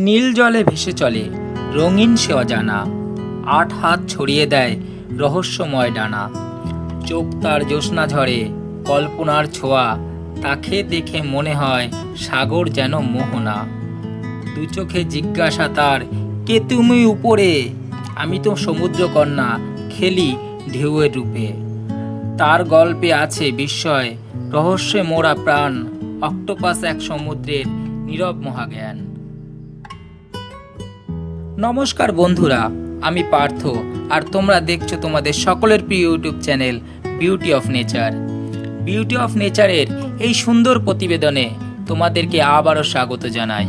নীল জলে ভেসে চলে, রঙিন সে অজানা আট হাত ছড়িয়ে দেয় রহস্যময় ডানা। চোখ তার জ্যোৎস্না ঝরে, কল্পনার ছোঁয়া। তাকে দেখে মনে হয় সাগর যেন মোহনা। দু চোখে জিজ্ঞাসা তার, কে তুমি উপরে? আমি তো সমুদ্রকন্যা, খেলি ঢেউয়ের রূপে। তার গল্পে আছে বিস্ময়, রহস্যে মোরা প্রাণ। অক্টোপাস এক সমুদ্রের নীরব মহাজ্ঞান। নমস্কার বন্ধুরা, আমি পার্থ, আর তোমরা দেখছ তোমাদের সকলের প্রিয় YouTube channel beauty of nature beauty of নেচারের এই সুন্দর প্রতিবেদনে তোমাদেরকে আবারও স্বাগত জানাই।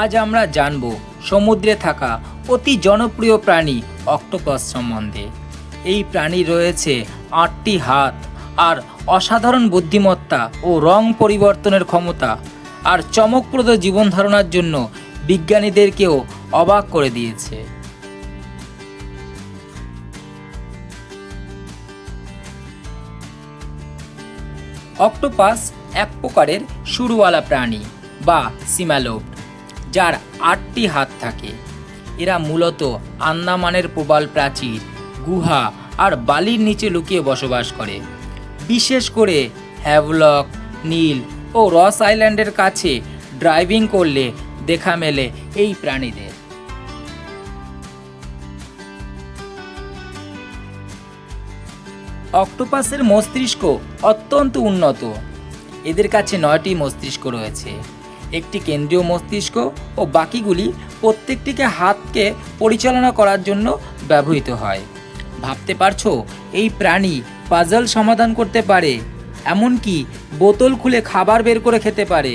আজ আমরা জানব সমুদ্রে থাকা অতি জনপ্রিয় প্রাণী অক্টোপাস সম্বন্ধে। এই প্রাণী রয়েছে আটটি হাত আর অসাধারণ বুদ্ধিমত্তা ও রং পরিবর্তনের ক্ষমতা আর চমকপ্রদ জীবন ধারণার জন্য বিজ্ঞানীদেরকেও অবাক করে দিয়েছে। অক্টোপাস এক প্রকারের শুরুওয়ালা প্রাণী বা সিমালোড যার আটটি হাত থাকে। এরা মূলত আন্দামানের প্রবাল প্রাচীর, গুহা আর বালির নিচে লুকিয়ে বসবাস করে। বিশেষ করে হ্যাভলক, নীল ও রস আইল্যান্ডের কাছে ড্রাইভিং করলে দেখা মেলে এই প্রাণীদের। অক্টোপাসের মস্তিষ্ক অত্যন্ত উন্নত। এদের কাছে নয়টি মস্তিষ্ক রয়েছে। একটি কেন্দ্রীয় মস্তিষ্ক ও বাকিগুলি প্রত্যেকটিকে হাতকে পরিচালনা করার জন্য ব্যবহৃত হয়। ভাবতে পারছ, এই প্রাণী পাজল সমাধান করতে পারে, এমনকি বোতল খুলে খাবার বের করে খেতে পারে।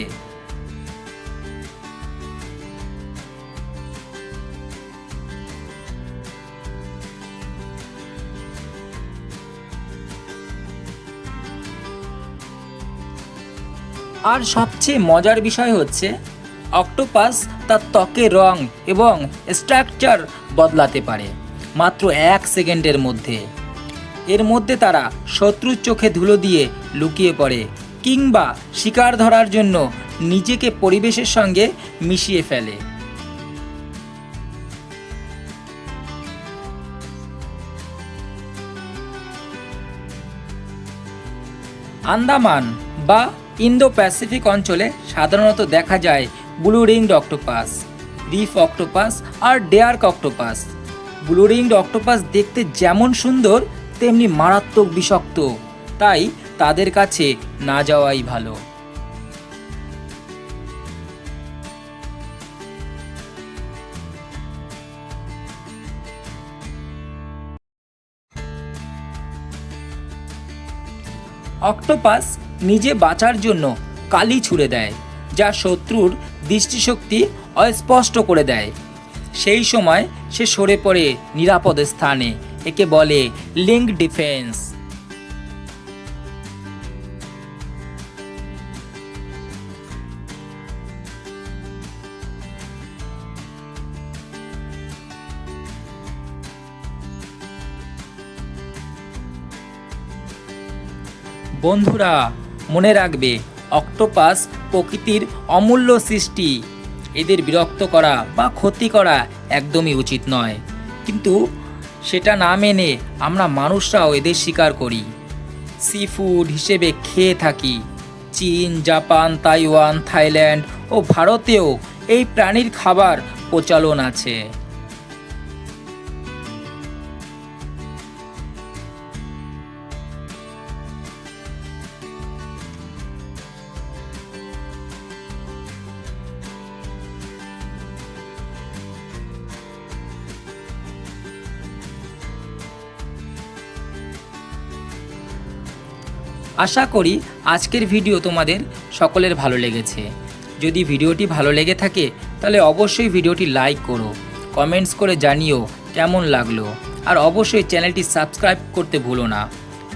আর সবচেয়ে মজার বিষয় হচ্ছে, অক্টোপাস তার ত্বকের রং এবং স্ট্রাকচার বদলাতে পারে, মাত্র এক সেকেন্ডের মধ্যে। এর মধ্যে তারা শত্রুর চোখে ধুলো দিয়ে লুকিয়ে পড়ে কিংবা শিকার ধরার জন্য নিজেকে পরিবেশের সঙ্গে মিশিয়ে ফেলে। আন্দামান বা ইন্দো প্যাসিফিক অঞ্চলে সাধারণত দেখা যায় blue ringed octopus, reef octopus আর dark octopus. Blue ringed octopus দেখতে যেমন সুন্দর তেমনি মারাত্মক বিষাক্ত। তাই তাদের কাছে না যাওয়াই ভালো। অক্টোপাস নিজে বাঁচার জন্য কালি ছুড়ে দেয়, যা শত্রুর দৃষ্টিশক্তি অস্পষ্ট করে দেয়। সেই সময় সে সরে পড়ে নিরাপদ স্থানে। একে বলে লিঙ্ক ডিফেন্স। বন্ধুরা, মনে রাখবে, অক্টোপাস প্রকৃতির অমূল্য সৃষ্টি। এদের বিরক্ত করা বা ক্ষতি করা একদমই উচিত নয়। কিন্তু সেটা না মেনে আমরা মানুষরাও এদের শিকার করি। সি ফুড হিসেবে খেয়ে থাকি। চীন, জাপান, তাইওয়ান, থাইল্যান্ড ও ভারতেও এই প্রাণীর খাবার প্রচলন আছে। আশা করি আজকের ভিডিও তোমাদের সকলের ভালো লেগেছে। যদি ভিডিওটি ভালো লেগে থাকে, তাহলে অবশ্যই ভিডিওটি লাইক করো, কমেন্টস করে জানিও কেমন লাগল, আর অবশ্যই চ্যানেলটি সাবস্ক্রাইব করতে ভুলো না।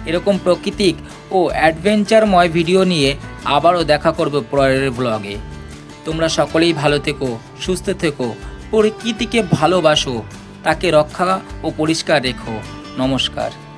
এরকম প্রাকৃতিক ও অ্যাডভেঞ্চারময় ভিডিও নিয়ে আবারও দেখা করবে পরের ব্লগে। তোমরা সকলেই ভালো থেকো, সুস্থ থেকো, প্রকৃতিকে ভালোবাসো, তাকে রক্ষা ও পরিষ্কার রেখো। নমস্কার।